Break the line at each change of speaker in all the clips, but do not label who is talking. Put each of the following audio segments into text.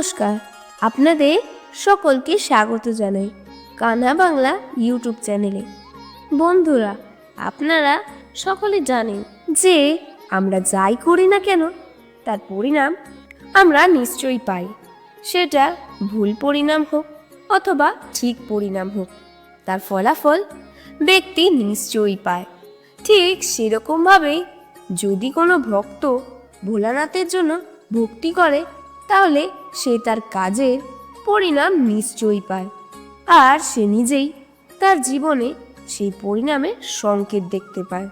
নমস্কার, আপনাদের সকলকে স্বাগত জানাই কানা বাংলা ইউটিউব চ্যানেলে। বন্ধুরা, আপনারা সকলে জানেন যে আমরা যাই করি না কেন, তার পরিণাম আমরা নিশ্চয়ই পাই। সেটা ভুল পরিণাম হোক অথবা ঠিক পরিণাম হোক, তার ফলাফল ব্যক্তি নিশ্চয়ই পায়। ঠিক সেরকমভাবেই যদি কোনো ভক্ত ভোলানাথের জন্য ভক্তি করে তাহলে সে তার কাজের পরিণাম নিশ্চয়ই পায়। আর সে নিজেই তার জীবনে সেই পরিণামের সংকেত দেখতে পায়।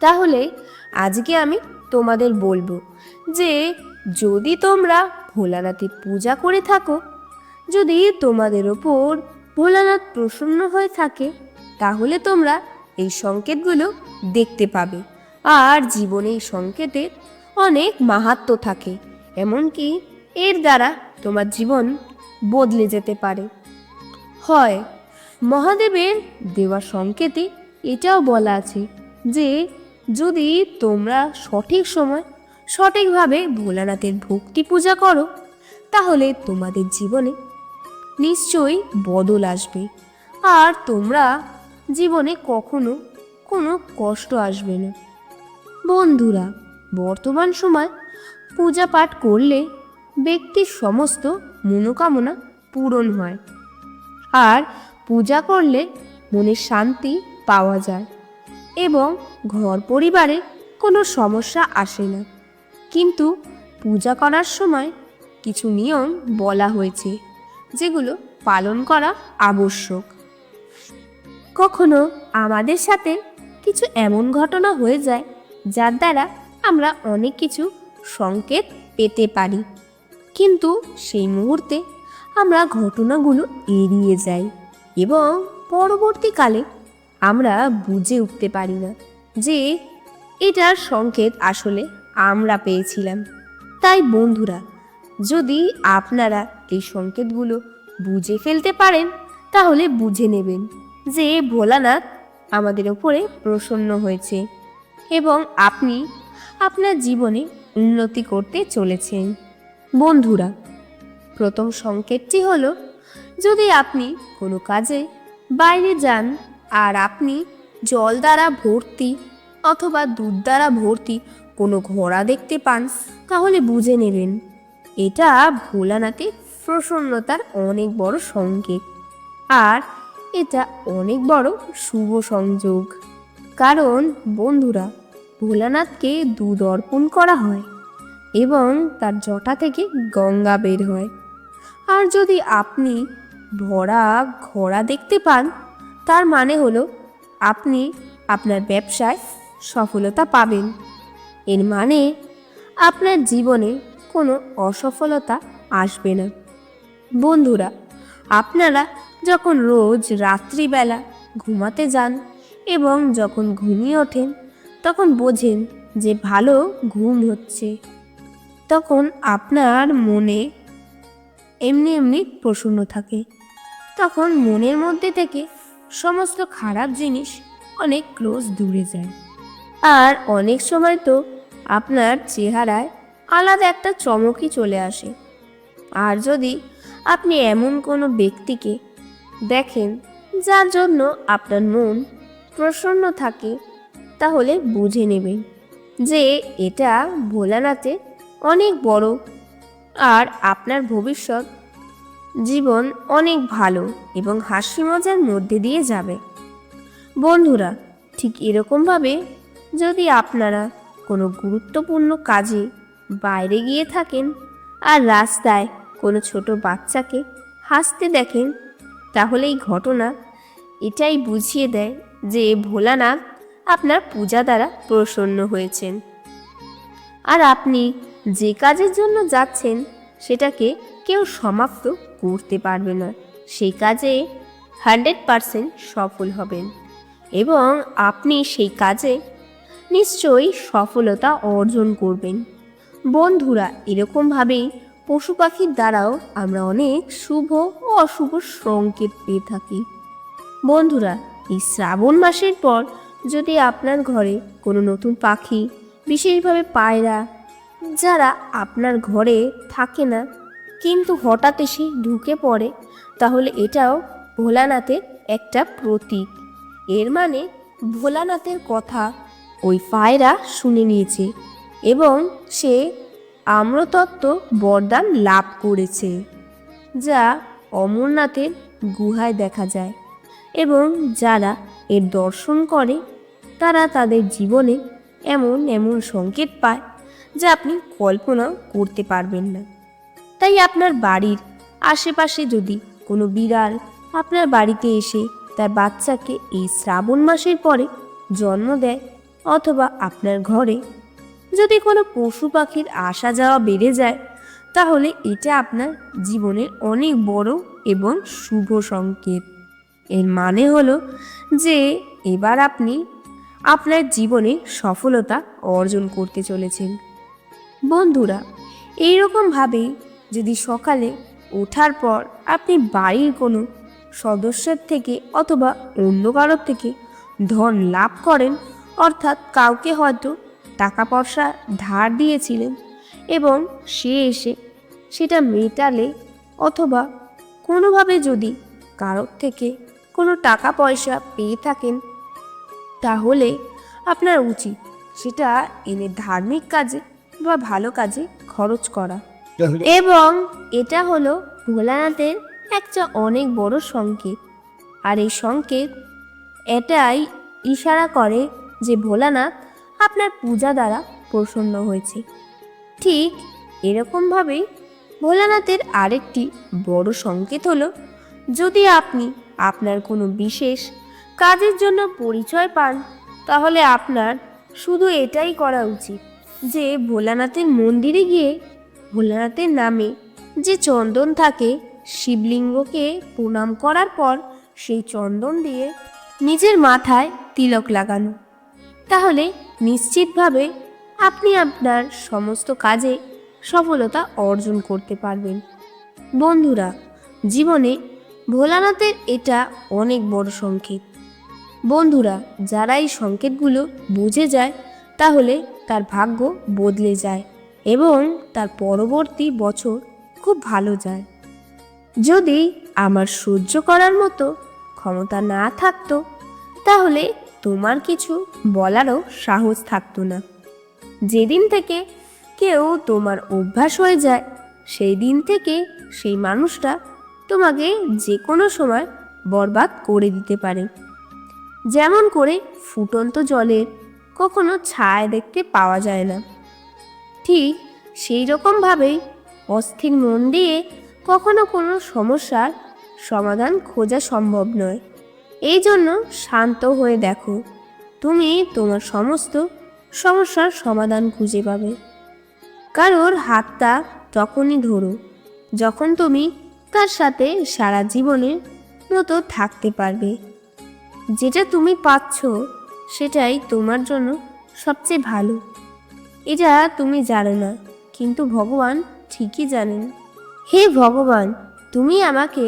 তাহলে আজকে আমি তোমাদের বলব যে, যদি তোমরা ভোলানাথের পূজা করে থাকো, যদি তোমাদের ওপর ভোলানাথ প্রসন্ন হয়ে থাকে, তাহলে তোমরা এই সংকেতগুলো দেখতে পাবে। আর জীবনে এই সংকেতের অনেক মাহাত্ম থাকে। এমনকি এর দ্বারা তোমার জীবন বদলে যেতে পারে। হয়, মহাদেবের দেওয়া সংকেতে এটাও বলা আছে যে, যদি তোমরা সঠিক সময় সঠিকভাবে ভোলানাথের ভক্তি পূজা করো, তাহলে তোমাদের জীবনে নিশ্চয়ই বদল আসবে। আর তোমরা জীবনে কখনো কোনো কষ্ট আসবে না। বন্ধুরা, বর্তমান সময় পূজা পাঠ করলে ব্যক্তির সমস্ত মনোকামনা পূরণ হয়। আর পূজা করলে মনে শান্তি পাওয়া যায় এবং ঘর পরিবারে কোনো সমস্যা আসে না। কিন্তু পূজা করার সময় কিছু নিয়ম বলা হয়েছে, যেগুলো পালন করা আবশ্যক। কখনো আমাদের সাথে কিছু এমন ঘটনা হয়ে যায়, যার দ্বারা আমরা অনেক কিছু সংকেত পেতে পারি। কিন্তু সেই মুহূর্তে আমরা ঘটনাগুলো এড়িয়ে যাই এবং পরবর্তীকালে আমরা বুঝে উঠতে পারি না যে এটার সংকেত আসলে আমরা পেয়েছিলাম। তাই বন্ধুরা, যদি আপনারা এই সংকেতগুলো বুঝে ফেলতে পারেন, তাহলে বুঝে নেবেন যে ভোলানাথ আমাদের ওপরে প্রসন্ন হয়েছে এবং আপনি আপনার জীবনে উন্নতি করতে চলেছেন বন্ধুরা, প্রথম সংকেতটি হলো, যদি আপনি কোনো কাজে বাইরে যান আর আপনি জল দ্বারা ভর্তি অথবা দুধ দ্বারা ভর্তি কোনো ঘোড়া দেখতে পান, তাহলে বুঝে নেবেন, এটা ভোলানাথের প্রসন্নতার অনেক বড় সংকেত। আর এটা অনেক বড় শুভ সংযোগ। কারণ, বন্ধুরা ভোলানাথকে দুধ অর্পণ করা হয় এবং তার জটা থেকে গঙ্গা বের হয়। আর যদি আপনি ভরা ঘোড়া দেখতে পান, তার মানে হলো আপনি আপনার ব্যবসায় সফলতা পাবেন। এর মানে আপনার জীবনে কোনো অসফলতা আসবে না। বন্ধুরা, আপনারা যখন রোজ রাত্রিবেলা ঘুমাতে যান এবং যখন ঘুমিয়ে ওঠেন তখন বোঝেন যে ভালো ঘুম হচ্ছে। তখন আপনার মনে এমনি এমনি প্রসন্ন থাকে। তখন মনের মধ্যে থেকে সমস্ত খারাপ জিনিস অনেক ক্লোজ দূরে যায়। আর অনেক সময় তো আপনার চেহারায় আলাদা একটা চমকই চলে আসে। আর যদি আপনি এমন কোনো ব্যক্তিকে দেখেন যার জন্য আপনার মন প্রসন্ন থাকে তাহলে বুঝে নেবেন যে এটা ভোলানাথে অনেক বড় আর আপনার ভবিষ্যৎ জীবন অনেক ভালো এবং হাসি মজার মধ্যে দিয়ে যাবে। বন্ধুরা, ঠিক এরকমভাবে যদি আপনারা কোনো গুরুত্বপূর্ণ কাজে বাইরে গিয়ে থাকেন আর রাস্তায় কোনো ছোট বাচ্চাকে হাসতে দেখেন, তাহলে এই ঘটনা এটাই বুঝিয়ে দেয় যে ভোলানাথ আপনার পূজা দ্বারা প্রসন্ন হয়েছেন। আর আপনি যে কাজের জন্য যাচ্ছেন, সেটাকে কেউ সমাপ্ত করতে পারবে না। সেই কাজে হান্ড্রেড পারসেন্ট সফল হবেন। এবং আপনি সেই কাজে নিশ্চয়ই সফলতা অর্জন করবেন। বন্ধুরা, এরকমভাবেই পশু পাখির দ্বারাও আমরা অনেক শুভ ও অশুভ সংকেত পেয়ে থাকি। বন্ধুরা, এই শ্রাবণ মাসের পর যদি আপনার ঘরে কোনো নতুন পাখি, বিশেষভাবে পায়রা, যারা আপনার ঘরে থাকে না, কিন্তু হঠাৎ এসে ঢুকে পড়ে, তাহলে এটাও ভোলানাথের একটা প্রতীক। এর মানে ভোলানাথের কথা ওই পায়রা শুনে নিয়েছে এবং সে আম্রতত্ত্ব বরদান লাভ করেছে, যা অমরনাথের গুহায় দেখা যায়। এবং যারা এর দর্শন করে, তারা তাদের জীবনে এমন এমন সংকেত পায় যা আপনি কল্পনাও করতে পারবেন না। তাই আপনার বাড়ির আশেপাশে যদি কোনো বিড়াল আপনার বাড়িতে এসে তার বাচ্চাকে এই শ্রাবণ মাসের পরে জন্ম দেয় অথবা আপনার ঘরে যদি কোনো পশু পাখির আসা যাওয়া বেড়ে যায়, তাহলে এটা আপনার জীবনের অনেক বড় এবং শুভ সংকেত। এর মানে হলো যে এবার আপনি আপনার জীবনে সফলতা অর্জন করতে চলেছেন। বন্ধুরা এইরকমভাবেই যদি সকালে ওঠার পর আপনি বাড়ির কোনো সদস্যের থেকে অথবা অন্য কারোর থেকে ধন লাভ করেন, অর্থাৎ কাউকে হয়তো টাকা পয়সা ধার দিয়েছিলেন এবং সে এসে সেটা মেটালে অথবা কোনোভাবে যদি কারোর থেকে কোনো টাকা পয়সা পেয়ে থাকেন তাহলে আপনার উচিত সেটা এনে ধার্মিক কাজে বা ভালো কাজে খরচ করা। এবং এটা হলো ভোলানাথের একটা অনেক বড় সংকেত। আর এই সংকেত এটাই ইশারা করে যে ভোলানাথ আপনার পূজা দ্বারা প্রসন্ন হয়েছে। ঠিক এরকমভাবেই ভোলানাথের আরেকটি বড় সংকেত হলো যদি আপনি আপনার কোনো বিশেষ কাজের জন্য পরিচয় পান, তাহলে আপনার শুধু এটাই করা উচিত যে ভোলানাথের মন্দিরে গিয়ে ভোলানাথের নামে যে চন্দন থাকে, শিবলিঙ্গকে প্রণাম করার পর সেই চন্দন দিয়ে নিজের মাথায় তিলক লাগানো। তাহলে নিশ্চিতভাবে আপনি আপনার সমস্ত কাজে সফলতা অর্জন করতে পারবেন। বন্ধুরা, জীবনে ভোলানাথের এটা অনেক বড় সংকেত। বন্ধুরা, যারা এই সংকেতগুলো বুঝে যায়, তাহলে তার ভাগ্য বদলে যায় এবং তার পরবর্তী বছর খুব ভালো যায়। যদি আমার সহ্য করার মতো ক্ষমতা না থাকতো, তাহলে তোমার কিছু বলারও সাহস থাকতো না। যেদিন থেকে কেউ তোমার অভ্যাস হয়ে যায়, সেই দিন থেকে সেই মানুষটা তোমাকে যে কোনো সময় বরবাদ করে দিতে পারে। যেমন করে ফুটন্ত জলের কখনো ছায়া দেখতে পাওয়া যায় না। ঠিক সেই রকমভাবেই অস্থির মন দিয়ে কখনো কোনো সমস্যার সমাধান খোঁজা সম্ভব নয়। এই জন্য শান্ত হয়ে দেখো, তুমি তোমার সমস্ত সমস্যার সমাধান খুঁজে পাবে। কারোর হাতটা তখনই ধরো, যখন তুমি তার সাথে সারা জীবনের মতো থাকতে পারবে। যেটা তুমি পাচ্ছ, সেটাই তোমার জন্য সবচেয়ে ভালো। এটা তুমি জানো না, কিন্তু ভগবান ঠিকই জানেন। হে ভগবান, তুমি আমাকে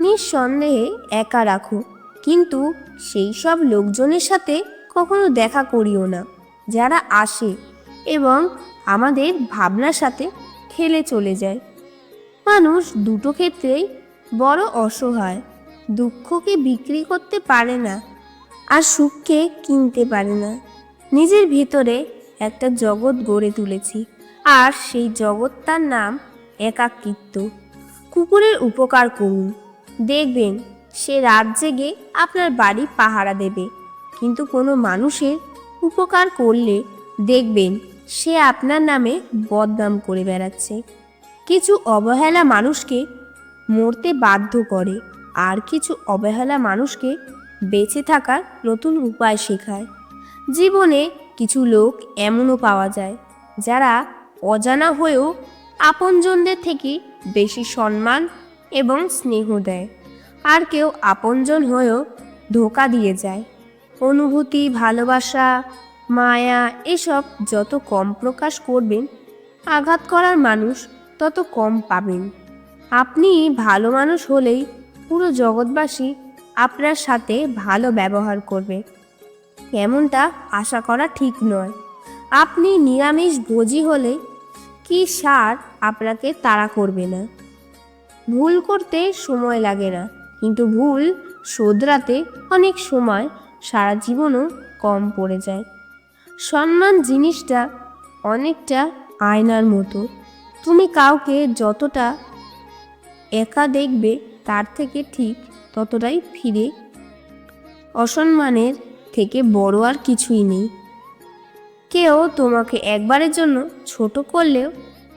নিঃসন্দেহে একা রাখো, কিন্তু সেই সব লোকজনের সাথে কখনো দেখা করিও না, যারা আসে এবং আমাদের ভাবনার সাথে খেলে চলে যায়। মানুষ দুটো ক্ষেত্রেই বড় অসহায়, দুঃখকে বিক্রি করতে পারে না আর সুখকে কিনতে পারে না। নিজের ভিতরে একটা জগৎ গড়ে তুলেছি আর সেই জগৎটার নাম একাকিত্ব। কুকুরের উপকার করুন। দেখবেন সে রাত জেগে আপনার বাড়ি পাহারা দেবে। কিন্তু কোনো মানুষের উপকার করলে দেখবেন সে আপনার নামে বদনাম করে বেড়াচ্ছে। কিছু অবহেলা মানুষকে মরতে বাধ্য করে, আর কিছু অবহেলা মানুষকে বেঁচে থাকার নতুন উপায় শেখায়। জীবনে কিছু লোক এমনও পাওয়া যায়, যারা অজানা হয়েও আপনজনদের থেকে বেশি সম্মান এবং স্নেহ দেয়, আর কেউ আপনজন হয়েও ধোকা দিয়ে যায়। অনুভূতি, ভালোবাসা, মায়া, এসব যত কম প্রকাশ করবেন, আঘাত করার মানুষ তত কম পাবেন। আপনি ভালো মানুষ হলেই পুরো জগৎবাসী আপনার সাথে ভালো ব্যবহার করবে। এমনটা আশা করা ঠিক নয়। আপনি নিরামিষ ভোজি হলে কি সার আপনাকে তাড়া করবে না? ভুল করতে সময় লাগে না, কিন্তু ভুল শোধরাতে অনেক সময় সারা জীবনও কম পড়ে যায়। সম্মান জিনিসটা অনেকটা আয়নার মতো। তুমি কাউকে যতটা একা দেখবে, তার থেকে ঠিক ততটাই ফিরে। অসম্মানের থেকে বড় আর কিছুই নেই। কেউ তোমাকে একবারের জন্য ছোট করলেও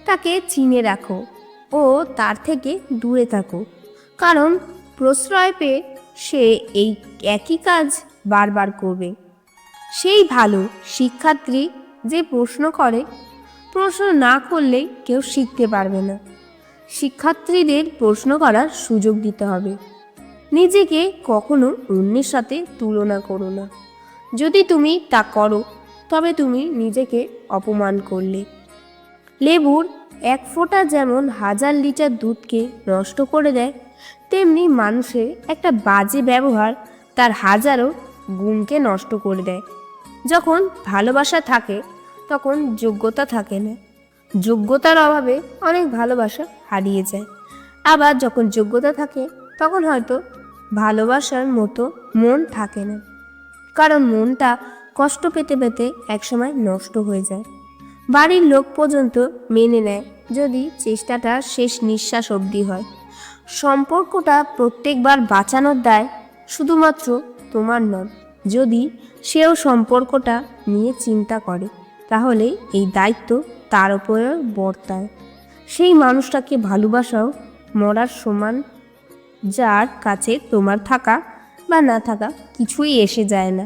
তাকে চিনে রাখো ও তার থেকে দূরে থাকো। কারণ প্রশ্রয় পেয়ে সে এই একই কাজ বারবার করবে। সেই ভালো শিক্ষার্থী যে প্রশ্ন করে প্রশ্ন না করলে কেউ শিখতে পারবে না। শিক্ষার্থীদের প্রশ্ন করার সুযোগ দিতে হবে। নিজেকে কখনো অন্যের সাথে তুলনা করো না। যদি তুমি তা করো, তবে তুমি নিজেকে অপমান করলে। লেবুর এক ফোঁটা যেমন হাজার লিটার দুধকে নষ্ট করে দেয়, তেমনি মানুষের একটা বাজে ব্যবহার তার হাজারো গুণকে নষ্ট করে দেয়। যখন ভালোবাসা থাকে তখন যোগ্যতা থাকে না। যোগ্যতার অভাবে অনেক ভালোবাসা হারিয়ে যায়। আবার যখন যোগ্যতা থাকে, তখন হয়তো ভালোবাসার মতো মন থাকে না। কারণ মনটা কষ্ট পেতে পেতে একসময় নষ্ট হয়ে যায়। বাড়ির লোক পর্যন্ত মেনে নেয় যদি চেষ্টাটা শেষ নিঃশ্বাস অবধি হয়। সম্পর্কটা প্রত্যেকবার বাঁচানোর দায় শুধুমাত্র তোমার নয়, যদি সেও সম্পর্কটা নিয়ে চিন্তা করে। তাহলে এই দায়িত্ব তার উপরে বর্তায়। সেই মানুষটাকে ভালোবাসাও মরার সমান, যার কাছে তোমার থাকা বা না থাকা কিছুই এসে যায় না।